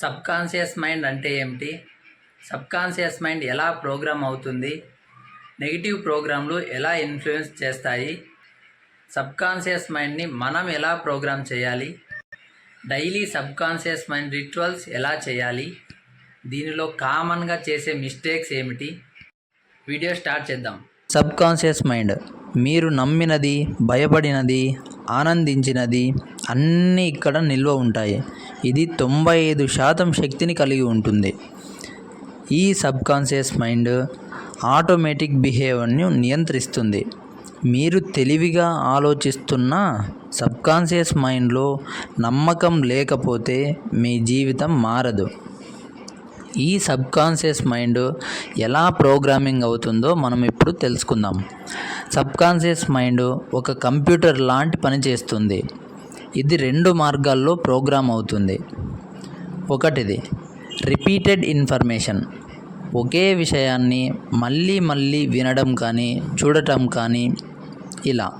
Subconscious mind అంటే ఏమిటి? Subconscious mind ఎలా ప్రోగ్రామ్ అవుతుంది? నెగిటివ్ ప్రోగ్రాంలు ఎలా ఇన్ఫ్లుయెన్స్ చేస్తాయి? సబ్కాన్షియస్ మైండ్ని మనం ఎలా ప్రోగ్రామ్ చేయాలి? డైలీ సబ్కాన్షియస్ మైండ్ రిచువల్స్ ఎలా చేయాలి? దీనిలో కామన్గా చేసే మిస్టేక్స్ ఏమిటి? వీడియో స్టార్ట్ చేద్దాం. Subconscious mind. మీరు నమ్మినది భయపడినది ఆనందించినది అన్నీ ఇక్కడ నిల్వ ఉంటాయి. ఇది తొంభై ఐదు శాతం శక్తిని కలిగి ఉంటుంది. ఈ సబ్కాన్షియస్ మైండ్ ఆటోమేటిక్ బిహేవియర్ని నియంత్రిస్తుంది. మీరు తెలివిగా ఆలోచిస్తున్న సబ్కాన్షియస్ మైండ్లో నమ్మకం లేకపోతే మీ జీవితం మారదు. ఈ సబ్కాన్షియస్ మైండ్ ఎలా ప్రోగ్రామింగ్ అవుతుందో మనం ఇప్పుడు తెలుసుకుందాం. సబ్కాన్షియస్ మైండ్ ఒక కంప్యూటర్ లాంటి పని చేస్తుంది. ఇది రెండు మార్గాల్లో ప్రోగ్రామ్ అవుతుంది. ఒకటిది రిపీటెడ్ ఇన్ఫర్మేషన్. ఒకే విషయాన్ని మళ్ళీ మళ్ళీ వినడం కానీ చూడటం కానీ ఇలా.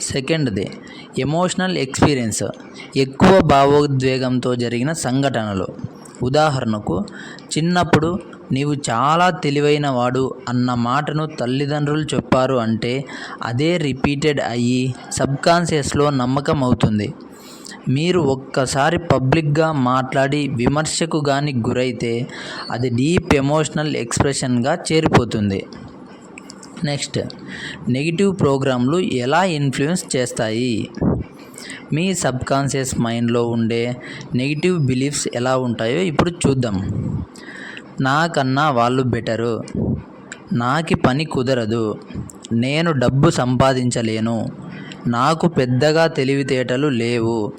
సెకండ్ది ఎమోషనల్ ఎక్స్పీరియన్స్. ఎక్కువ భావోద్వేగంతో జరిగిన సంఘటనలు. ఉదాహరణకు చిన్నప్పుడు నీవు చాలా తెలివైన వాడు అన్న మాటను తల్లిదండ్రులు చెప్పారు అంటే అదే రిపీటెడ్ అయ్యి సబ్కాన్షియస్లో నమ్మకం అవుతుంది మీరు ఒక్కసారి పబ్లిక్గా మాట్లాడి విమర్శకు కానీ గురైతే అది డీప్ ఎమోషనల్ ఎక్స్ప్రెషన్గా చేరిపోతుంది. నెక్స్ట్ నెగిటివ్ ప్రోగ్రాంలు ఎలా ఇన్ఫ్లుయెన్స్ చేస్తాయి? మీ సబ్కాన్షియస్ మైండ్లో ఉండే నెగిటివ్ బిలీఫ్స్ ఎలా ఉంటాయో ఇప్పుడు చూద్దాం. నాకన్నా వాళ్ళు బెటరు. నాకి పని కుదరదు. నేను డబ్బు సంపాదించలేను. నాకు పెద్దగా తెలివితేటలు లేవు.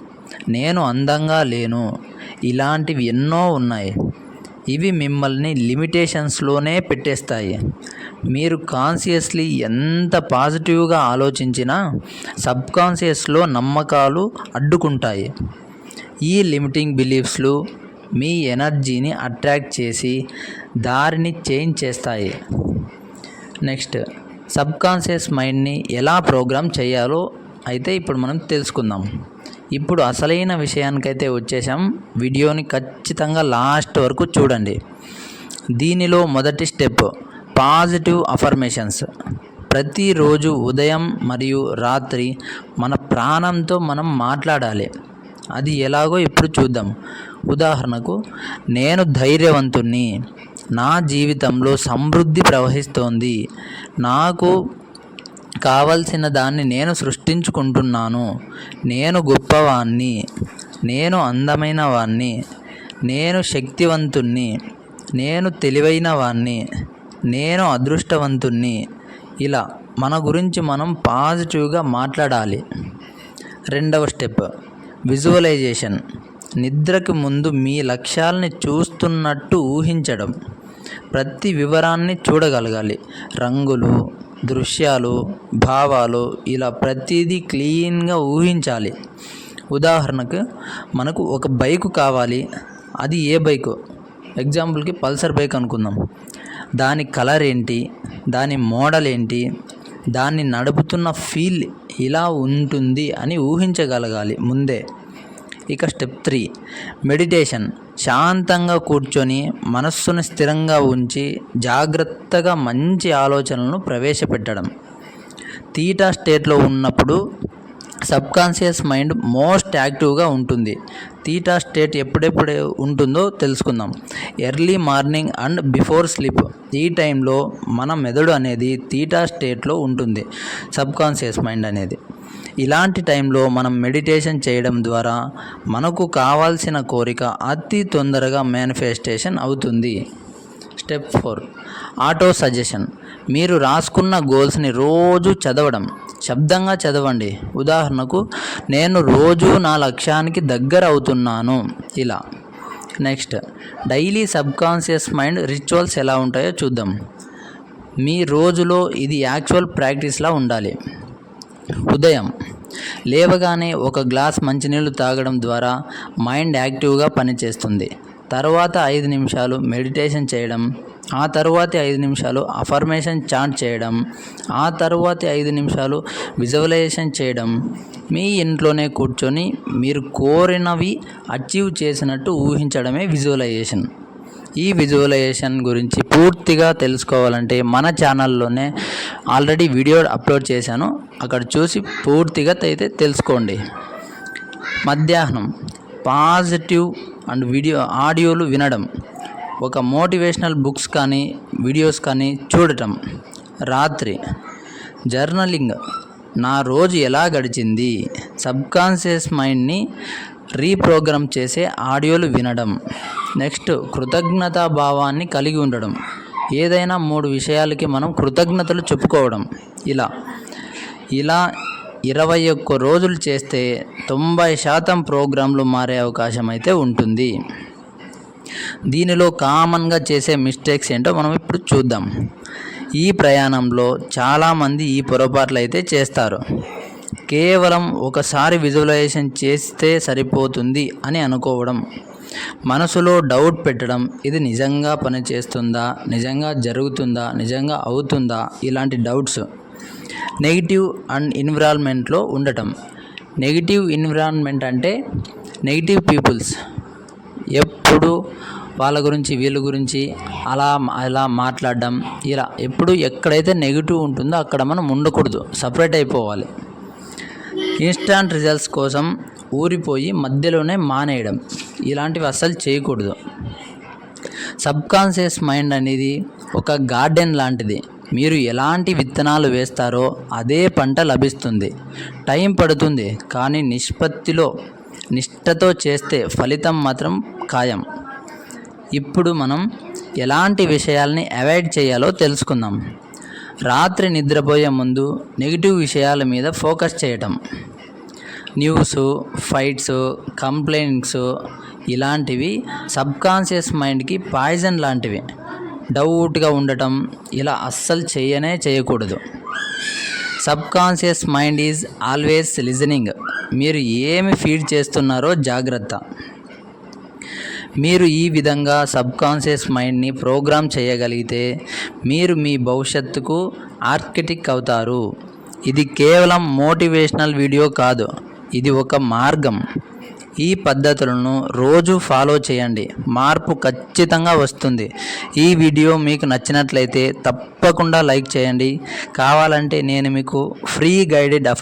నేను అందంగా లేను. ఇలాంటివి ఎన్నో ఉన్నాయి. ఇవి మిమ్మల్ని లిమిటేషన్స్లోనే పెట్టేస్తాయి. మీరు కాన్షియస్లీ ఎంత పాజిటివ్గా ఆలోచించినా సబ్కాన్షియస్లో నమ్మకాలు అడ్డుకుంటాయి. ఈ లిమిటింగ్ బిలీఫ్స్లు మీ ఎనర్జీని అట్రాక్ట్ చేసి దారిని చేంజ్ చేస్తాయి. నెక్స్ట్ సబ్కాన్షియస్ మైండ్ని ఎలా ప్రోగ్రామ్ చేయాలో అయితే ఇప్పుడు మనం తెలుసుకుందాం. ఇప్పుడు అసలైన విషయానికైతే వచ్చేసాం. వీడియోని ఖచ్చితంగా లాస్ట్ వరకు చూడండి. దీనిలో మొదటి స్టెప్ పాజిటివ్ అఫర్మేషన్స్. ప్రతిరోజు ఉదయం మరియు రాత్రి మన ప్రాణంతో మనం మాట్లాడాలి. అది ఎలాగో ఇప్పుడు చూద్దాం. ఉదాహరణకు నేను ధైర్యవంతుణ్ణి. నా జీవితంలో సమృద్ధి ప్రవహిస్తోంది. నాకు కావలసిన దాన్ని నేను సృష్టించుకుంటున్నాను. నేను గొప్పవాణ్ణి. నేను అందమైన వాణ్ణి. నేను శక్తివంతుణ్ణి. నేను తెలివైన వాణ్ణి. నేను అదృష్టవంతుణ్ణి. ఇలా మన గురించి మనం పాజిటివ్గా మాట్లాడాలి. రెండవ స్టెప్ విజువలైజేషన్. నిద్రకు ముందు మీ లక్ష్యాలని చూస్తున్నట్టు ఊహించడం. ప్రతి వివరాన్ని చూడగలగాలి. రంగులు దృశ్యాలు భావాలు ఇలా ప్రతిదీ క్లీన్గా ఊహించాలి. ఉదాహరణకు మనకు ఒక బైకు కావాలి. అది ఏ బైకు? ఎగ్జాంపుల్కి పల్సర్ బైక్ అనుకుందాం. దాని కలర్ ఏంటి? దాని మోడల్ ఏంటి? దాన్ని నడుపుతున్న ఫీల్ ఇలా ఉంటుంది అని ఊహించగలగాలి ముందే. ఇక స్టెప్ త్రీ మెడిటేషన్ శాంతంగా కూర్చొని మనస్సును స్థిరంగా ఉంచి జాగ్రత్తగా మంచి ఆలోచనలను ప్రవేశపెట్టడం. తీటా స్టేట్లో ఉన్నప్పుడు సబ్కాన్షియస్ మైండ్ మోస్ట్ యాక్టివ్గా ఉంటుంది. తీటా స్టేట్ ఎప్పుడెప్పుడు ఉంటుందో తెలుసుకుందాం. Early morning and before sleep ఈ టైంలో మన మెదడు అనేది తీటా స్టేట్లో ఉంటుంది. సబ్కాన్షియస్ మైండ్ అనేది. ఇలాంటి టైంలో మనం మెడిటేషన్ చేయడం ద్వారా మనకు కావాల్సిన కోరిక అతి తొందరగా మేనిఫెస్టేషన్ అవుతుంది. Step four. Auto suggestion. మీరు రాసుకున్న గోల్స్ని రోజు చదవడం. శబ్దంగా చదవండి. ఉదాహరణకు నేను రోజు నా లక్ష్యానికి దగ్గర అవుతున్నాను. ఇలా. Next. Daily subconscious mind rituals ఎలా ఉంటాయో చూద్దాం. మీ రోజులో ఇది యాక్చువల్ ప్రాక్టీస్లా ఉండాలి. ఉదయం. లేవగానే ఒక గ్లాస్ మంచినీళ్ళు తాగడం ద్వారా మైండ్ యాక్టివ్గా పనిచేస్తుంది. తర్వాత ఐదు నిమిషాలు మెడిటేషన్ చేయడం ఆ తరువాతి ఐదు నిమిషాలు అఫర్మేషన్ చాంట్ చేయడం ఆ తరువాతి ఐదు నిమిషాలు విజువలైజేషన్ చేయడం. మీ ఇంట్లోనే కూర్చొని మీరు కోరినవి అచీవ్ చేసినట్టు ఊహించడమే విజువలైజేషన్. ఈ విజువలైజేషన్ గురించి పూర్తిగా తెలుసుకోవాలంటే మన ఛానల్లోనే ఆల్రెడీ వీడియో అప్లోడ్ చేశాను. అక్కడ చూసి పూర్తిగా అయితే తెలుసుకోండి. మధ్యాహ్నం పాజిటివ్ అండ్ వీడియో ఆడియోలు వినడం. ఒక మోటివేషనల్ బుక్స్ కానీ వీడియోస్ కానీ చూడటం. రాత్రి జర్నలింగ్. నా రోజు ఎలా గడిచింది? సబ్కాన్షియస్ మైండ్ని రీప్రోగ్రామ్ చేసే ఆడియోలు వినడం. నెక్స్ట్ కృతజ్ఞతా భావాన్ని కలిగి ఉండడం. ఏదైనా మూడు విషయాలకి మనం కృతజ్ఞతలు చెప్పుకోవడం. ఇలా. ఇలా ఇరవై ఒక్క రోజులు చేస్తే తొంభై శాతం ప్రోగ్రాంలు మారే అవకాశం అయితే ఉంటుంది. దీనిలో కామన్గా చేసే మిస్టేక్స్ ఏంటో మనం ఇప్పుడు చూద్దాం. ఈ ప్రయాణంలో చాలామంది ఈ పొరపాట్లు అయితే చేస్తారు. కేవలం ఒకసారి విజువలైజేషన్ చేస్తే సరిపోతుంది అని అనుకోవడం. మనసులో డౌట్ పెట్టడం ఇది నిజంగా పనిచేస్తుందా నిజంగా జరుగుతుందా నిజంగా అవుతుందా? ఇలాంటి డౌట్స్. నెగిటివ్ అండ్ ఎన్విరాన్మెంట్లో ఉండటం. నెగిటివ్ ఎన్విరాన్మెంట్ అంటే నెగిటివ్ పీపుల్స్. ఎప్పుడు వాళ్ళ గురించి వీళ్ళ గురించి అలా అలా మాట్లాడడం ఇలా ఎప్పుడు ఎక్కడైతే నెగిటివ్ ఉంటుందో అక్కడ మనం ఉండకూడదు. సపరేట్ అయిపోవాలి. ఇన్స్టాంట్ రిజల్ట్స్ కోసం ఊరిపోయి మధ్యలోనే మానేయడం. ఇలాంటివి అస్సలు చేయకూడదు. సబ్కాన్షియస్ మైండ్ అనేది ఒక గార్డెన్ లాంటిది. మీరు ఎలాంటి విత్తనాలు వేస్తారో అదే పంట లభిస్తుంది. టైం పడుతుంది కానీ నిష్పత్తిలో నిష్ఠతో చేస్తే ఫలితం మాత్రం ఖాయం. ఇప్పుడు మనం ఎలాంటి విషయాల్ని అవాయిడ్ చేయాలో తెలుసుకుందాం. రాత్రి నిద్రపోయే ముందు నెగిటివ్ విషయాల మీద ఫోకస్ చేయటం. న్యూస్ ఫైట్స్ కంప్లైంట్స్ ఇలాంటివి సబ్కాన్షియస్ మైండ్కి పాయిజన్ లాంటివి. డౌట్గా ఉండటం ఇలా అస్సలు చేయనే చేయకూడదు. Subconscious mind is always listening. మీరు ఏమి ఫీడ్ చేస్తున్నారో జాగ్రత్త. మీరు ఈ విధంగా సబ్కాన్షియస్ మైండ్ని ప్రోగ్రామ్ చేయగలిగితే మీరు మీ భవిష్యత్తుకు ఆర్కిటిక్ అవుతారు. ఇది కేవలం మోటివేషనల్ వీడియో కాదు. ఇది ఒక మార్గం. ఈ పద్ధతులను రోజు ఫాలో చేయండి. మార్పు ఖచ్చితంగా వస్తుంది. ఈ వీడియో మీకు నచ్చినట్లయితే తప్పకుండా లైక్ చేయండి. కావాలంటే నేను మీకు ఫ్రీ గైడెడ్ అఫర్